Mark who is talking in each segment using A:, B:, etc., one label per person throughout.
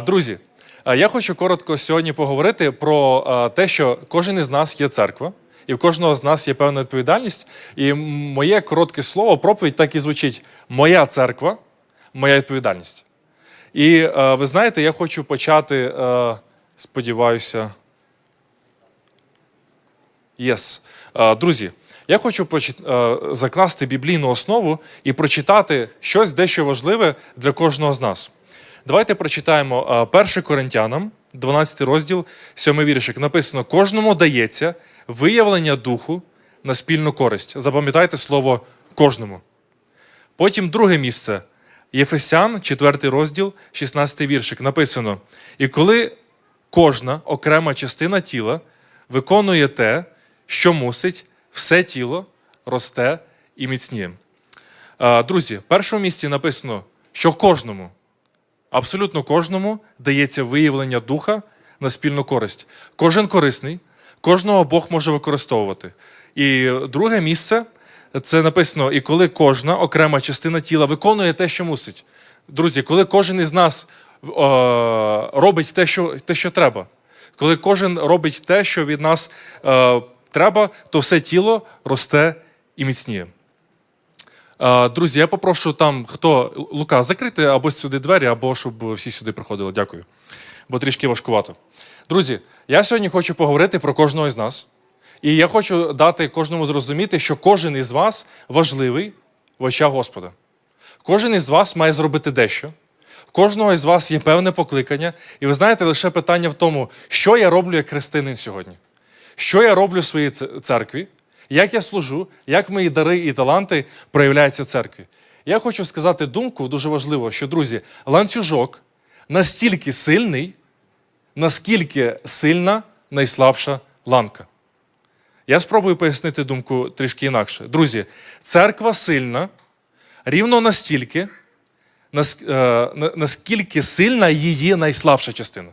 A: Друзі, я хочу коротко сьогодні поговорити про те, що кожен із нас є церква, і в кожного з нас є певна відповідальність. І моє коротке слово, проповідь так і звучить: Моя церква, моя відповідальність. І ви знаєте, я хочу почати, сподіваюся. Єс. Е, Друзі, я хочу закласти біблійну основу і прочитати щось дещо важливе для кожного з нас. Давайте прочитаємо 1 Коринтянам, 12 розділ, 7 віршик. Написано: кожному дається виявлення духу на спільну користь. Запам'ятайте слово кожному. Потім друге місце. Єфесян, 4 розділ, 16 віршик. Написано: І коли кожна окрема частина тіла виконує те, що мусить, все тіло росте і міцніє. Е, Друзі, в першому місці написано, що кожному, абсолютно кожному дається виявлення духа на спільну користь. Кожен корисний, кожного Бог може використовувати. І друге місце це написано: і коли кожна окрема частина тіла виконує те, що мусить. Друзі, коли кожен із нас е, робить те, що, те, що треба, коли кожен робить те, що від нас е, треба, то все тіло росте і міцніє. Друзі, я попрошу там, хто Лука, закрити або сюди двері, або щоб всі сюди приходили. Дякую. Бо трішки важкувато. Друзі, я сьогодні хочу поговорити про кожного із нас. І я хочу дати кожному зрозуміти, що кожен із вас важливий в очах Господа. Кожен із вас має зробити дещо. В кожного із вас є певне покликання. І ви знаєте, лише питання в тому, що я роблю як християнин сьогодні, що я роблю в своїй церкві, як я служу, як мої дари і таланти проявляються в церкві. Я хочу сказати думку дуже важливо, що, друзі, ланцюжок настільки сильний, наскільки сильна найслабша ланка. Я спробую пояснити думку трішки інакше. Друзі, церква сильна рівно настільки, нас- е, на- наскільки сильна її найслабша частина.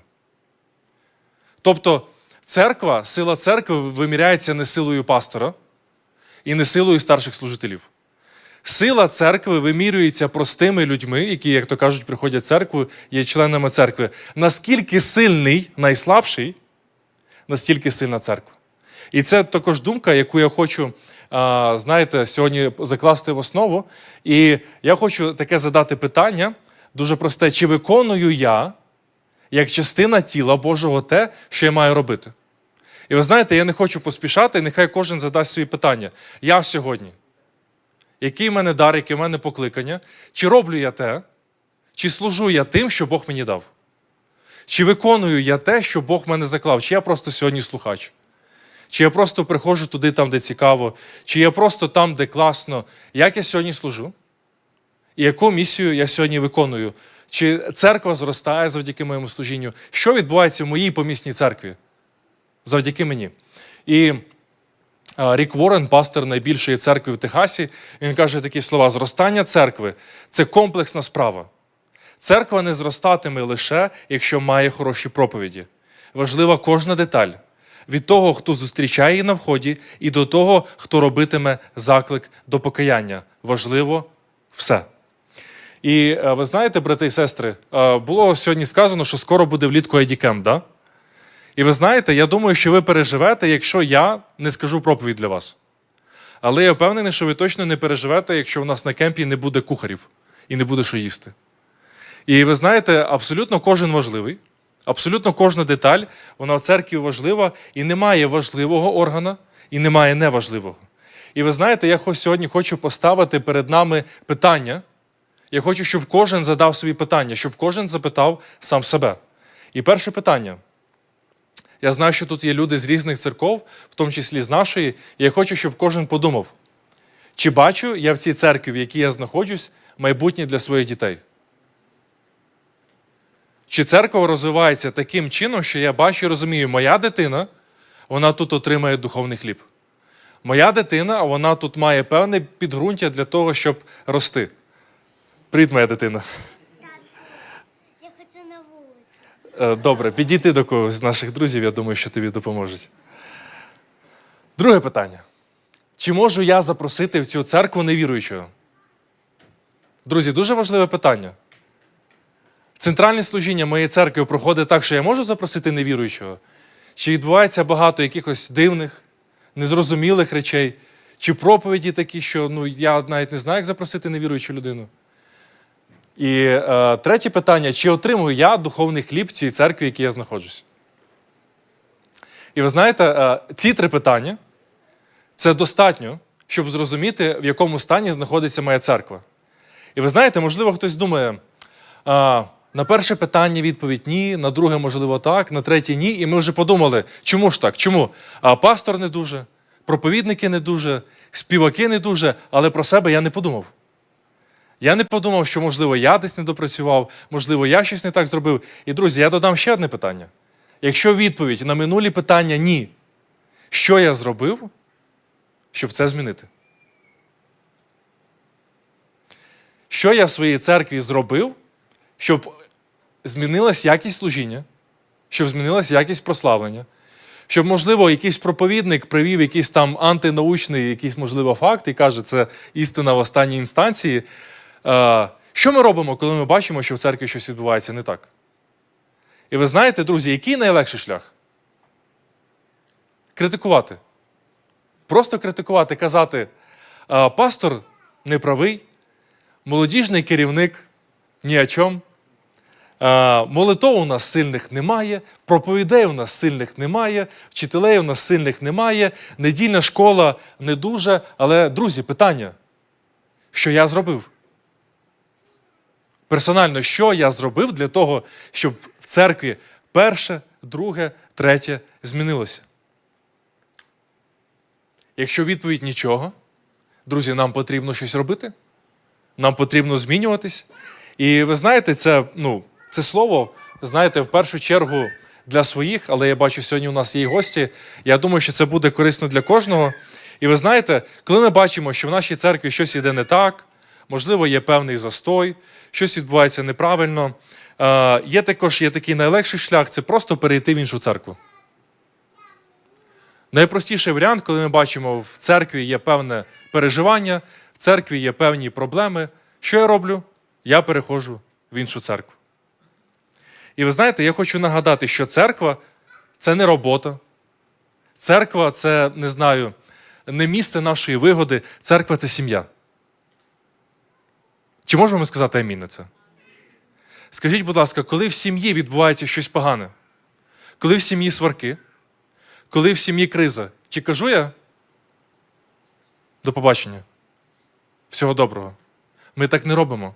A: Тобто, церква, сила церкви виміряється не силою пастора і не силою старших служителів. Сила церкви вимірюється простими людьми, які, як то кажуть, приходять в церкву, є членами церкви. Наскільки сильний, найслабший, настільки сильна церква. І це також думка, яку я хочу, знаєте, сьогодні закласти в основу. І я хочу таке задати питання, дуже просте: чи виконую я як частина тіла Божого те, що я маю робити? І ви знаєте, я не хочу поспішати, нехай кожен задасть свої питання. Я сьогодні. Який в мене дар, яке в мене покликання? Чи роблю я те, чи служу я тим, що Бог мені дав? Чи виконую я те, що Бог мене заклав? Чи я просто сьогодні слухач? Чи я просто приходжу туди, там, де цікаво, чи я просто там, де класно, як я сьогодні служу? І яку місію я сьогодні виконую? Чи церква зростає завдяки моєму служінню? Що відбувається в моїй помісній церкві? Завдяки мені. І Рік Ворен, пастор найбільшої церкви в Техасі, він каже такі слова: зростання церкви це комплексна справа. Церква не зростатиме лише, якщо має хороші проповіді. Важлива кожна деталь. Від того, хто зустрічає її на вході, і до того, хто робитиме заклик до покаяння. Важливо все. І е, ви знаєте, брати і сестри, е, було сьогодні сказано, що скоро буде влітку IDCamp, да? І ви знаєте, я думаю, що ви переживете, якщо я не скажу проповідь для вас. Але я впевнений, що ви точно не переживете, якщо у нас на кемпі не буде кухарів і не буде що їсти. І ви знаєте, абсолютно кожен важливий, абсолютно кожна деталь, вона в церкві важлива, і немає важливого органа, і немає неважливого. І ви знаєте, я сьогодні хочу поставити перед нами питання. Я хочу, щоб кожен задав собі питання, щоб кожен запитав сам себе. І перше питання. Я знаю, що тут є люди з різних церков, в тому числі з нашої, і я хочу, щоб кожен подумав, чи бачу я в цій церкві, в якій я знаходжусь, майбутнє для своїх дітей? Чи церква розвивається таким чином, що я бачу і розумію, моя дитина, вона тут отримає духовний хліб. Моя дитина, вона тут має певне підґрунтя для того, щоб рости. Привіт, моя дитина.
B: Я хочу на вулицю.
A: Е, Добре, підійти до когось з наших друзів, я думаю, що тобі допоможуть. Друге питання. Чи можу я запросити в цю церкву невіруючого? Друзі, дуже важливе питання. центральне служіння моєї церкви проходить так, що я можу запросити невіруючого? Чи відбувається багато якихось дивних, незрозумілих речей, чи проповіді такі, що ну, я навіть не знаю, як запросити невіруючу людину? І е, третє питання: чи отримую я духовний хліб в цій церкві, в якій я знаходжусь? І ви знаєте, е, ці три питання це достатньо, щоб зрозуміти, в якому стані знаходиться моя церква. І ви знаєте, можливо, хтось думає, а, на перше питання відповідь ні, на друге, можливо, так, на третє ні. І ми вже подумали, чому ж так? Чому? А пастор не дуже, проповідники не дуже, співаки не дуже, але про себе я не подумав. Я не подумав, що, можливо, я десь не допрацював, можливо, я щось не так зробив. І, друзі, я додам ще одне питання. Якщо відповідь на минулі питання ні, що я зробив, щоб це змінити? Що я в своїй церкві зробив, щоб змінилась якість служіння, щоб змінилась якість прославлення, щоб, можливо, якийсь проповідник привів якийсь там антинаучний, якийсь, можливо, факт і каже, це істина в останній інстанції. Е, Що ми робимо, коли ми бачимо, що в церкві щось відбувається не так? І ви знаєте, друзі, який найлегший шлях? Критикувати. Просто критикувати, казати, пастор не правий, молодіжний керівник ні о чому. Молитов у нас сильних немає, проповідей у нас сильних немає, вчителей у нас сильних немає, недільна школа не дуже. Але, друзі, питання: що я зробив? Персонально, що я зробив для того, щоб в церкві перше, друге, третє змінилося? Якщо відповідь нічого, друзі, нам потрібно щось робити, нам потрібно змінюватись. І ви знаєте, це, ну, це слово, знаєте, в першу чергу для своїх, але я бачу, сьогодні у нас є гості. Я думаю, що це буде корисно для кожного. І ви знаєте, коли ми бачимо, що в нашій церкві щось іде не так, можливо, є певний застой, щось відбувається неправильно. е, Є також є такий найлегший шлях це просто перейти в іншу церкву. Найпростіший варіант, коли ми бачимо, в церкві є певне переживання, в церкві є певні проблеми. Що я роблю? Я переходжу в іншу церкву. І ви знаєте, я хочу нагадати, що церква це не робота. Церква це, не знаю, не місце нашої вигоди. Церква це сім'я. Чи можемо ми сказати амінь на це? Скажіть, будь ласка, коли в сім'ї відбувається щось погане, коли в сім'ї сварки, коли в сім'ї криза, чи кажу я до побачення? Всього доброго. Ми так не робимо.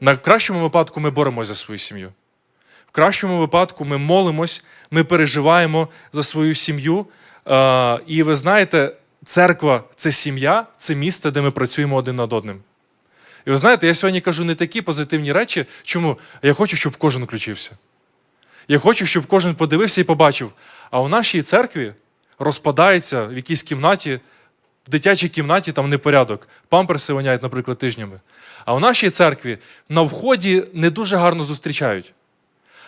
A: На кращому випадку ми боремося за свою сім'ю. В кращому випадку ми молимось, ми переживаємо за свою сім'ю. І ви знаєте, церква це сім'я, це місце, де ми працюємо один над одним. І ви знаєте, я сьогодні кажу не такі позитивні речі. Чому? Я хочу, щоб кожен включився. Я хочу, щоб кожен подивився і побачив. А у нашій церкві розпадається в якійсь кімнаті, в дитячій кімнаті там непорядок. Памперси воняють, наприклад, тижнями. А в нашій церкві на вході не дуже гарно зустрічають.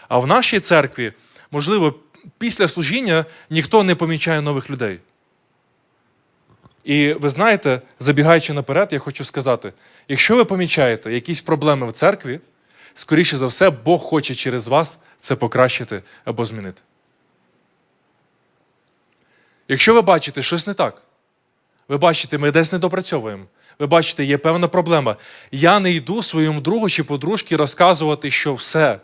A: А в нашій церкві, можливо, після служіння ніхто не помічає нових людей. І ви знаєте, забігаючи наперед, я хочу сказати: якщо ви помічаєте якісь проблеми в церкві, скоріше за все, Бог хоче через вас це покращити або змінити. Якщо ви бачите щось не так, ви бачите, ми десь не допрацьовуємо. Ви бачите, є певна проблема. Я не йду своєму другу чи подружці розказувати, що все.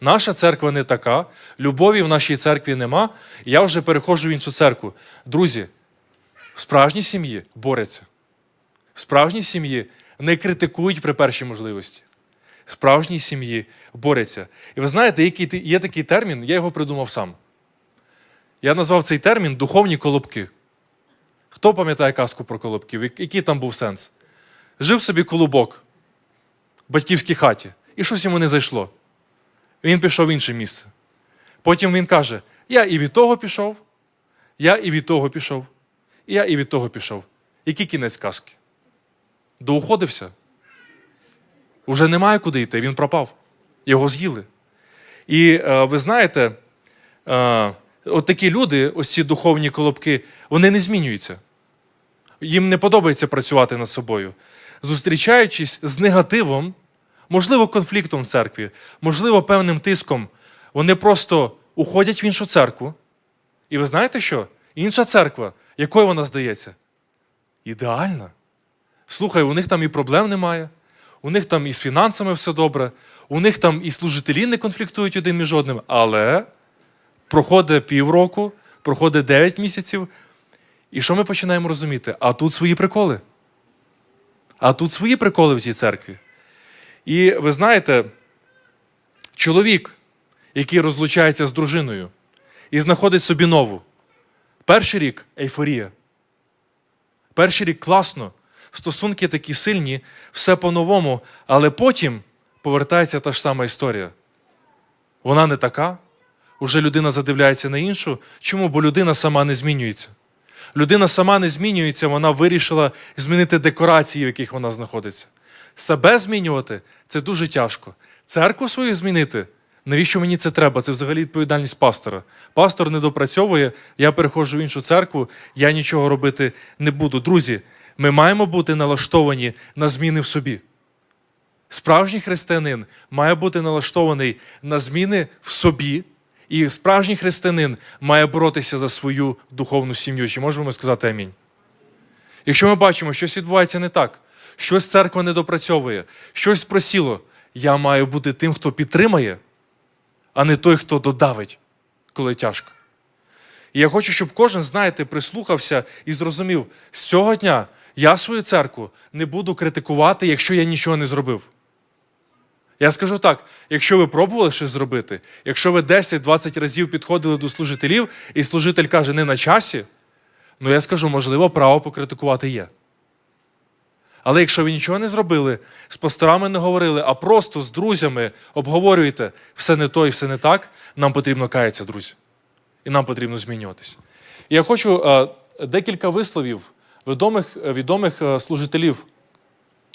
A: Наша церква не така, любові в нашій церкві нема, я вже переходжу в іншу церкву. Друзі, в справжній сім'ї борються. В справжній сім'ї не критикують при першій можливості. В справжній сім'ї борються. І ви знаєте, який є такий термін, я його придумав сам. Я назвав цей термін духовні колобки. Хто пам'ятає казку про колобків? Який там був сенс? Жив собі колобок в батьківській хаті, і щось йому не зайшло. Він пішов в інше місце. Потім він каже: Я і від того пішов, я і від того пішов, і я і від того пішов. Який кінець казки? Доуходився. Уже немає куди йти, він пропав. Його з'їли. І е, ви знаєте, е, от такі люди, ось ці духовні колобки, вони не змінюються. Їм не подобається працювати над собою. Зустрічаючись з негативом, можливо, конфліктом в церкві, можливо, певним тиском, вони просто уходять в іншу церкву. І ви знаєте що? Інша церква, якою вона здається? Ідеальна. Слухай, у них там і проблем немає, у них там і з фінансами все добре, у них там і служителі не конфліктують один між одним, але проходить півроку, проходить 9 місяців. І що ми починаємо розуміти? А тут свої приколи. А тут свої приколи в цій церкві. І ви знаєте, чоловік, який розлучається з дружиною і знаходить собі нову. Перший рік ейфорія. Перший рік класно, стосунки такі сильні, все по-новому, але потім повертається та ж сама історія. Вона не така. Уже людина задивляється на іншу. Чому? Бо людина сама не змінюється. Людина сама не змінюється, вона вирішила змінити декорації, в яких вона знаходиться. Себе змінювати це дуже тяжко. Церкву свою змінити. Навіщо мені це треба? Це взагалі відповідальність пастора. Пастор не допрацьовує, я переходжу в іншу церкву, я нічого робити не буду. Друзі, ми маємо бути налаштовані на зміни в собі. Справжній християнин має бути налаштований на зміни в собі, і справжній християнин має боротися за свою духовну сім'ю. Чи можемо ми сказати амінь? Якщо ми бачимо, що щось відбувається не так, щось церква не допрацьовує, щось просіло, я маю бути тим, хто підтримає, а не той, хто додавить, коли тяжко. І я хочу, щоб кожен, знаєте, прислухався і зрозумів, з цього дня я свою церкву не буду критикувати, якщо я нічого не зробив. Я скажу так: якщо ви пробували щось зробити, якщо ви 10-20 разів підходили до служителів, і служитель каже, не на часі, ну я скажу, можливо, право покритикувати є. Але якщо ви нічого не зробили, з пасторами не говорили, а просто з друзями обговорюєте все не то і все не так, нам потрібно каятися, друзі. І нам потрібно змінюватися. І я хочу е, декілька висловів відомих, відомих е, служителів,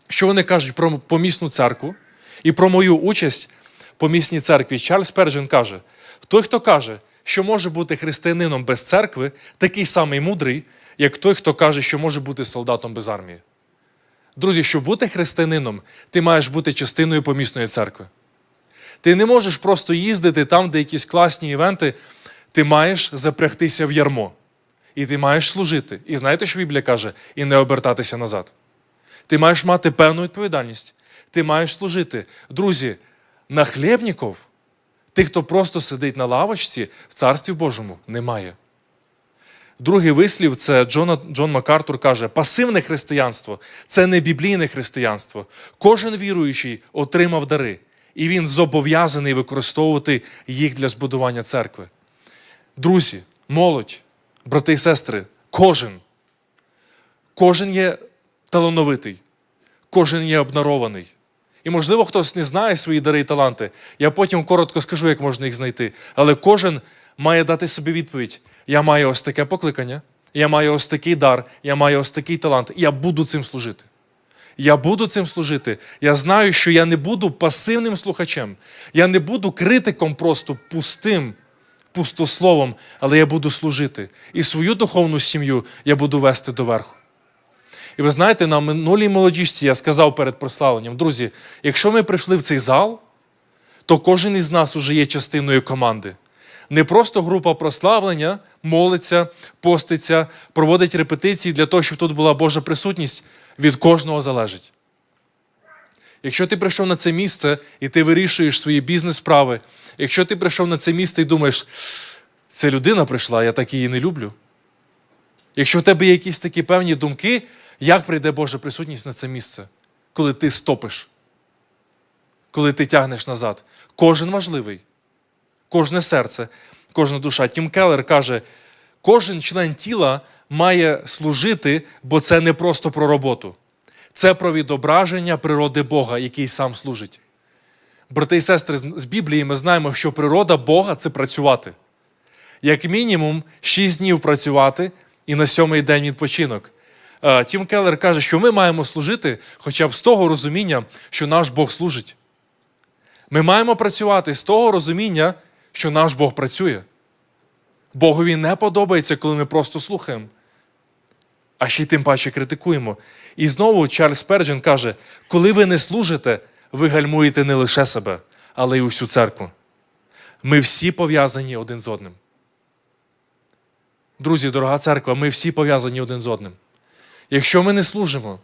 A: що вони кажуть про помісну церкву і про мою участь в помісній церкві. Чарльз Перджин каже: той, хто каже, що може бути християнином без церкви, такий самий мудрий, як той, хто каже, що може бути солдатом без армії. Друзі, щоб бути християнином, ти маєш бути частиною помісної церкви. Ти не можеш просто їздити там, де якісь класні івенти, ти маєш запрягтися в ярмо. І ти маєш служити. І знаєте, що Біблія каже? І не обертатися назад. Ти маєш мати певну відповідальність. Ти маєш служити. Друзі, нахлєбніків, тих, хто просто сидить на лавочці, в Царстві Божому немає. Другий вислів це Джона, Джон Макартур каже: пасивне християнство це не біблійне християнство. Кожен віруючий отримав дари, і він зобов'язаний використовувати їх для збудування церкви. Друзі, молодь, брати і сестри, кожен, кожен є талановитий, кожен є обдарований. І, можливо, хтось не знає свої дари і таланти. Я потім коротко скажу, як можна їх знайти. Але кожен має дати собі відповідь: я маю ось таке покликання, я маю ось такий дар, я маю ось такий талант, я буду цим служити. Я буду цим служити. Я знаю, що я не буду пасивним слухачем, я не буду критиком просто пустим, пустословом, але я буду служити. І свою духовну сім'ю я буду вести доверху. І ви знаєте, на минулій молодіжці я сказав перед прославленням, друзі, якщо ми прийшли в цей зал, то кожен із нас уже є частиною команди. Не просто група прославлення молиться, поститься, проводить репетиції для того, щоб тут була Божа присутність, від кожного залежить. Якщо ти прийшов на це місце і ти вирішуєш свої бізнес-справи, якщо ти прийшов на це місце і думаєш, це людина прийшла, я так її не люблю. Якщо в тебе є якісь такі певні думки, як прийде Божа присутність на це місце, коли ти стопиш, коли ти тягнеш назад? Кожен важливий, кожне серце, кожна душа. Тім Келлер каже, кожен член тіла має служити, бо це не просто про роботу. Це про відображення природи Бога, який сам служить. Брати і сестри, з Біблії ми знаємо, що природа Бога це працювати. Як мінімум, шість днів працювати і на сьомий день відпочинок. Е, Тім Келлер каже, що ми маємо служити хоча б з того розуміння, що наш Бог служить. Ми маємо працювати з того розуміння, що наш Бог працює. Богові не подобається, коли ми просто слухаємо, а ще й тим паче критикуємо. І знову Чарльз Перджин каже: коли ви не служите, ви гальмуєте не лише себе, але й усю церкву. Ми всі пов'язані один з одним. Друзі, дорога церква, ми всі пов'язані один з одним. Якщо ми не служимо,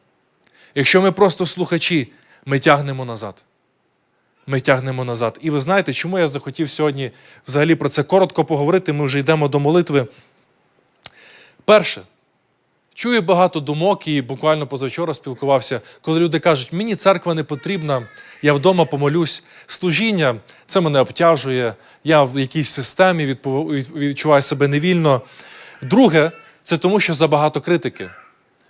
A: якщо ми просто слухачі, ми тягнемо назад. Ми тягнемо назад. І ви знаєте, чому я захотів сьогодні взагалі про це коротко поговорити? Ми вже йдемо до молитви. Перше, чую багато думок і буквально позавчора спілкувався, коли люди кажуть, мені церква не потрібна, я вдома помолюсь. Служіння це мене обтяжує, я в якійсь системі відчуваю себе невільно. Друге, це тому, що забагато критики.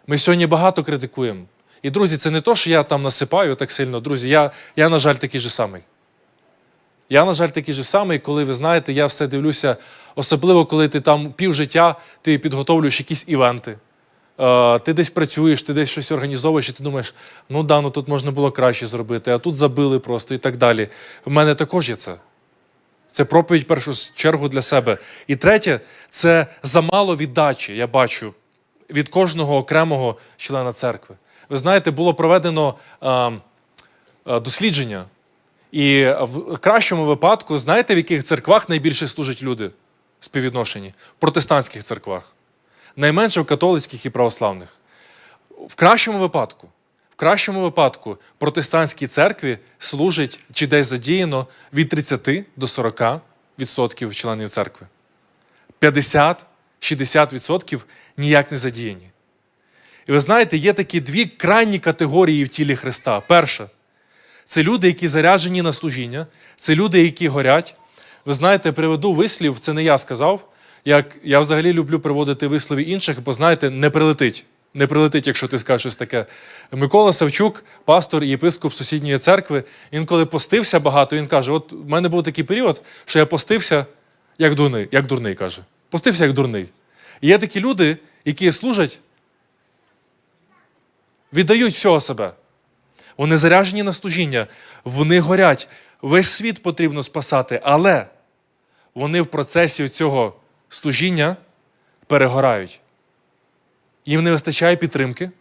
A: Ми сьогодні багато критикуємо. І, друзі, це не то, що я там насипаю так сильно. Друзі, я, я на жаль, такий же самий. Я, на жаль, такий же самий, коли ви знаєте, я все дивлюся, особливо коли ти там півжиття, ти підготовлюєш якісь івенти. Е, ти десь працюєш, ти десь щось організовуєш, і ти думаєш, ну да, ну тут можна було краще зробити, а тут забили просто і так далі. У мене також є це. Це проповідь в першу чергу для себе. І третє, це замало віддачі, я бачу, від кожного окремого члена церкви. Ви знаєте, було проведено е, е, дослідження. І в кращому випадку, знаєте, в яких церквах найбільше служать люди в співвідношенні? В протестантських церквах. Найменше в католицьких і православних. В кращому випадку, в кращому випадку протестантській церкві служить чи десь задіяно від 30 до 40 відсотків членів церкви. 50-60 відсотків ніяк не задіяні. І ви знаєте, є такі дві крайні категорії в тілі Христа. Перша це люди, які заряджені на служіння, це люди, які горять. Ви знаєте, приведу вислів, це не я сказав. Як я взагалі люблю приводити вислови інших, бо знаєте, не прилетить. Не прилетить, якщо ти скажеш щось таке. Микола Савчук, пастор і єпископ сусідньої церкви, він коли постився багато, він каже: от в мене був такий період, що я постився як дурний, як дурний каже. Постився як дурний. І є такі люди, які служать, віддають всього себе. Вони заряжені на служіння, вони горять. Весь світ потрібно спасати, але вони в процесі цього служіння перегорають. Їм не вистачає підтримки.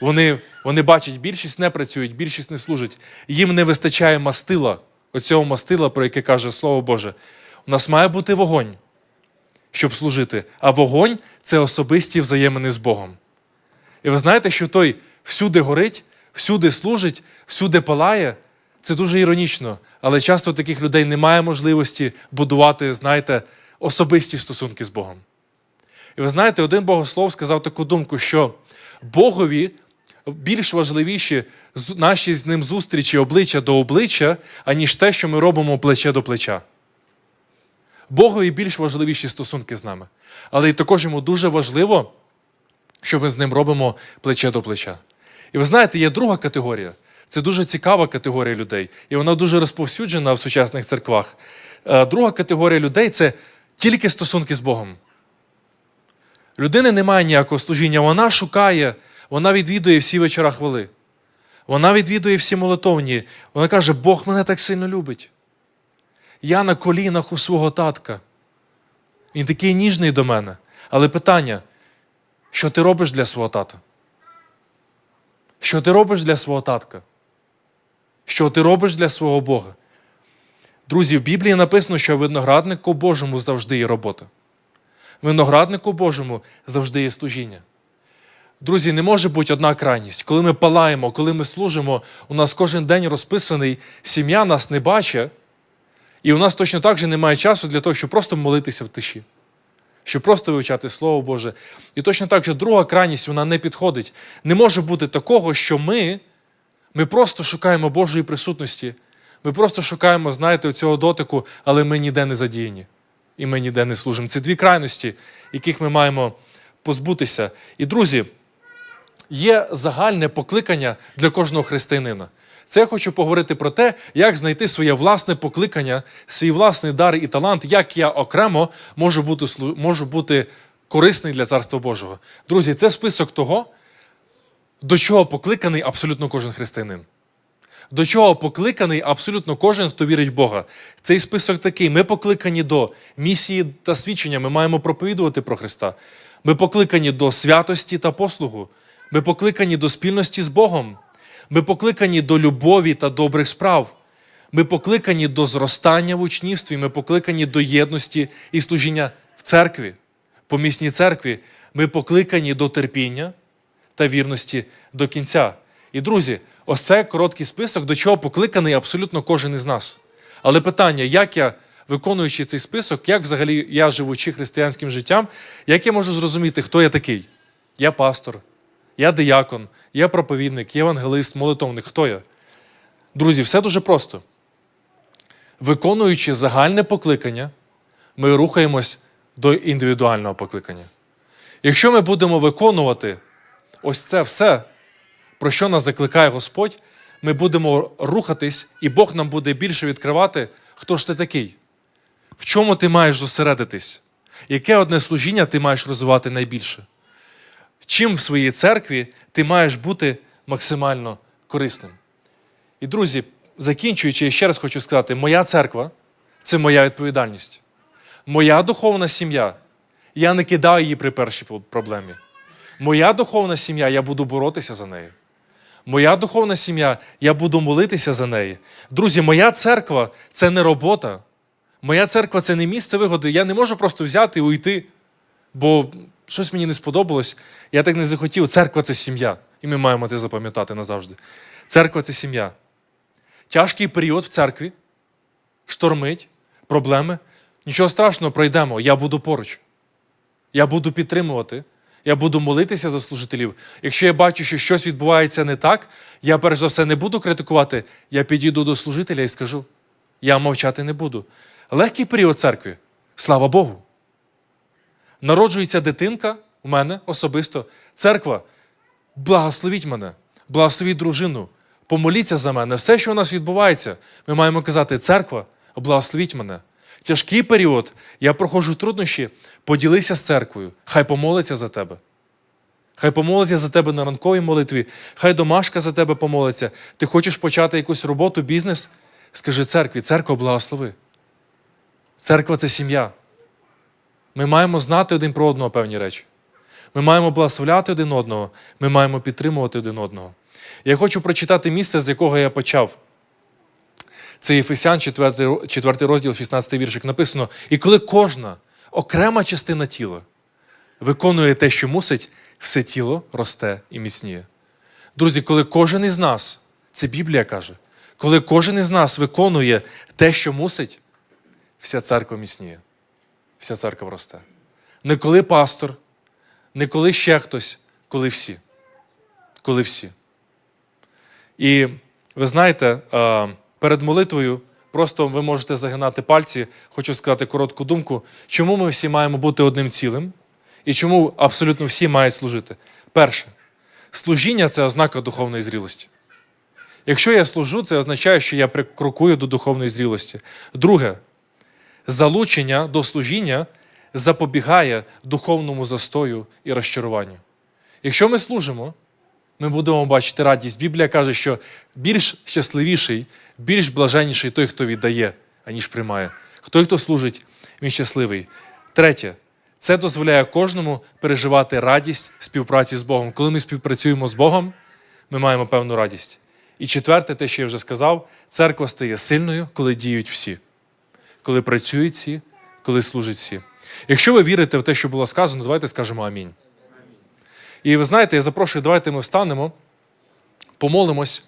A: Вони, вони бачать, більшість не працюють, більшість не служить. Їм не вистачає мастила, оцього мастила, про яке каже Слово Боже. У нас має бути вогонь, щоб служити. А вогонь це особисті взаємини з Богом. І ви знаєте, що той всюди горить, всюди служить, всюди палає. Це дуже іронічно, але часто таких людей немає можливості будувати, знаєте, особисті стосунки з Богом. І ви знаєте, один богослов сказав таку думку, що Богові більш важливіші наші з ним зустрічі обличчя до обличчя, аніж те, що ми робимо плече до плеча. Богові більш важливіші стосунки з нами. Але й також йому дуже важливо, що ми з ним робимо плече до плеча. І ви знаєте, є друга категорія. Це дуже цікава категорія людей, і вона дуже розповсюджена в сучасних церквах. Е, Друга категорія людей це тільки стосунки з Богом. Людини немає ніякого служіння, вона шукає, вона відвідує всі вечора хвали. Вона відвідує всі молитовні. Вона каже, Бог мене так сильно любить. Я на колінах у свого татка. Він такий ніжний до мене. Але питання, що ти робиш для свого тата? Що ти робиш для свого татка? Що ти робиш для свого Бога? Друзі, в Біблії написано, що винограднику Божому завжди є робота. Винограднику Божому завжди є служіння. Друзі, не може бути одна крайність. Коли ми палаємо, коли ми служимо, у нас кожен день розписаний, сім'я нас не бачить, і у нас точно так же немає часу для того, щоб просто молитися в тиші, щоб просто вивчати Слово Боже. І точно так же друга крайність вона не підходить. Не може бути такого, що ми, ми просто шукаємо Божої присутності. Ми просто шукаємо, знаєте, цього дотику, але ми ніде не задіяні. І ми ніде не служимо. Це дві крайності, яких ми маємо позбутися. І, друзі, є загальне покликання для кожного християнина. Це я хочу поговорити про те, як знайти своє власне покликання, свій власний дар і талант, як я окремо можу бути, можу бути корисний для Царства Божого. Друзі, це список того, до чого покликаний абсолютно кожен християнин. До чого покликаний абсолютно кожен, хто вірить в Бога. Цей список такий: ми покликані до місії та свідчення, ми маємо проповідувати про Христа. Ми покликані до святості та послугу. Ми покликані до спільності з Богом. Ми покликані до любові та добрих справ. Ми покликані до зростання в учнівстві, ми покликані до єдності і служіння в церкві, помісній церкві. Ми покликані до терпіння та вірності до кінця. І, друзі, ось це короткий список, до чого покликаний абсолютно кожен із нас. Але питання, як я, виконуючи цей список, як взагалі я живучи християнським життям, як я можу зрозуміти, хто я такий? Я пастор, я диякон, я проповідник, я евангелист, молитовник. Хто я? Друзі, все дуже просто. Виконуючи загальне покликання, ми рухаємось до індивідуального покликання. Якщо ми будемо виконувати ось це все, про що нас закликає Господь, ми будемо рухатись, і Бог нам буде більше відкривати, хто ж ти такий, в чому ти маєш зосередитись, яке одне служіння ти маєш розвивати найбільше. Чим в своїй церкві ти маєш бути максимально корисним. І, друзі, закінчуючи, я ще раз хочу сказати: моя церква це моя відповідальність. Моя духовна сім'я. Я не кидаю її при першій проблемі. Моя духовна сім'я, я буду боротися за нею. Моя духовна сім'я, я буду молитися за неї. Друзі, моя церква це не робота. Моя церква це не місце вигоди. Я не можу просто взяти і уйти, бо щось мені не сподобалось. Я так не захотів. Церква це сім'я. І ми маємо це запам'ятати назавжди. Церква це сім'я. Тяжкий період в церкві, штормить, проблеми. Нічого страшного, пройдемо. Я буду поруч. Я буду підтримувати. Я буду молитися за служителів. Якщо я бачу, що щось відбувається не так, я перш за все не буду критикувати. Я підійду до служителя і скажу: я мовчати не буду. Легкий період церкви, слава Богу. Народжується дитинка у мене особисто. Церква, благословіть мене, благословіть дружину, помоліться за мене. Все, що у нас відбувається, ми маємо казати: церква, благословіть мене. Тяжкий період, я проходжу труднощі, поділися з церквою, хай помолиться за тебе. Хай помолиться за тебе на ранковій молитві, хай домашка за тебе помолиться. Ти хочеш почати якусь роботу, бізнес? Скажи церкві, церква благослови. Церква це сім'я. Ми маємо знати один про одного певні речі. Ми маємо благословляти один одного, ми маємо підтримувати один одного. Я хочу прочитати місце, з якого я почав. Це Єфесян, 4, 4 розділ, 16 віршик. Написано: і коли кожна окрема частина тіла виконує те, що мусить, все тіло росте і міцніє. Друзі, коли кожен із нас, це Біблія каже, коли кожен із нас виконує те, що мусить, вся церква міцніє, вся церква росте. Не коли пастор, не коли ще хтось, коли всі. Коли всі. І ви знаєте, е, перед молитвою просто ви можете загинати пальці, хочу сказати коротку думку, чому ми всі маємо бути одним цілим і чому абсолютно всі мають служити. Перше, служіння це ознака духовної зрілості. Якщо я служу, це означає, що я крокую до духовної зрілості. Друге, залучення до служіння запобігає духовному застою і розчаруванню. Якщо ми служимо, ми будемо бачити радість. Біблія каже, що більш щасливіший, більш блаженніший той, хто віддає, аніж приймає. Той, хто служить, він щасливий. Третє, це дозволяє кожному переживати радість співпраці з Богом. Коли ми співпрацюємо з Богом, ми маємо певну радість. І четверте, те, що я вже сказав, церква стає сильною, коли діють всі, коли працюють всі, коли служать всі. Якщо ви вірите в те, що було сказано, давайте скажемо амінь. І ви знаєте, я запрошую, давайте ми встанемо, помолимось.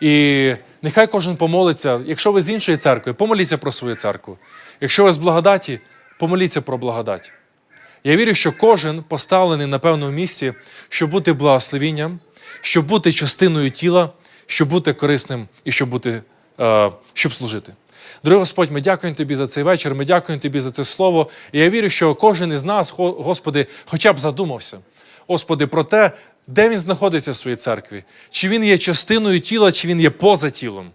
A: І нехай кожен помолиться. Якщо ви з іншої церкви, помоліться про свою церкву. Якщо ви з благодаті, помоліться про благодать. Я вірю, що кожен поставлений на певному місці, щоб бути благословінням, щоб бути частиною тіла, щоб бути корисним і щоб бути, е, щоб служити. Дорогий Господь, ми дякуємо Тобі за цей вечір, ми дякуємо Тобі за це слово. І я вірю, що кожен із нас, Господи, хоча б задумався. Господи, про те, де він знаходиться в своїй церкві, чи він є частиною тіла, чи він є поза тілом,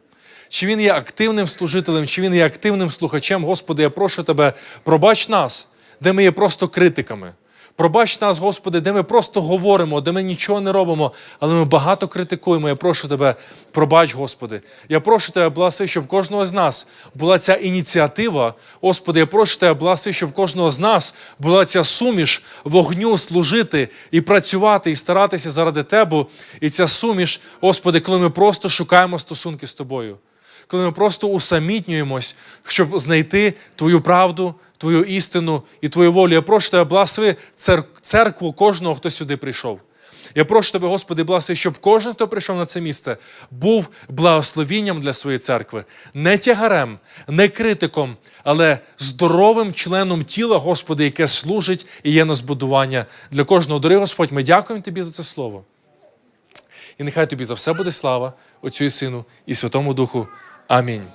A: чи він є активним служителем, чи він є активним слухачем. Господи, я прошу Тебе, пробач нас, де ми є просто критиками. Пробач нас, Господи, де ми просто говоримо, де ми нічого не робимо, але ми багато критикуємо. Я прошу тебе, пробач, Господи. Я прошу тебе, благослови, щоб кожного з нас була ця ініціатива. Господи, я прошу тебе, благослови, щоб кожного з нас була ця суміш вогню служити і працювати, і старатися заради Тебе. І ця суміш, Господи, коли ми просто шукаємо стосунки з Тобою коли ми просто усамітнюємось, щоб знайти Твою правду, Твою істину і Твою волю. Я прошу тебе, благослови цер- церкву кожного, хто сюди прийшов. Я прошу тебе, Господи, благослови, щоб кожен, хто прийшов на це місце, був благословінням для своєї церкви, не тягарем, не критиком, але здоровим членом тіла, Господи, яке служить і є на збудування для кожного. Дорогий Господь, ми дякуємо Тобі за це слово. І нехай тобі за все буде слава, Отцю і Сину і Святому Духу. Амінь.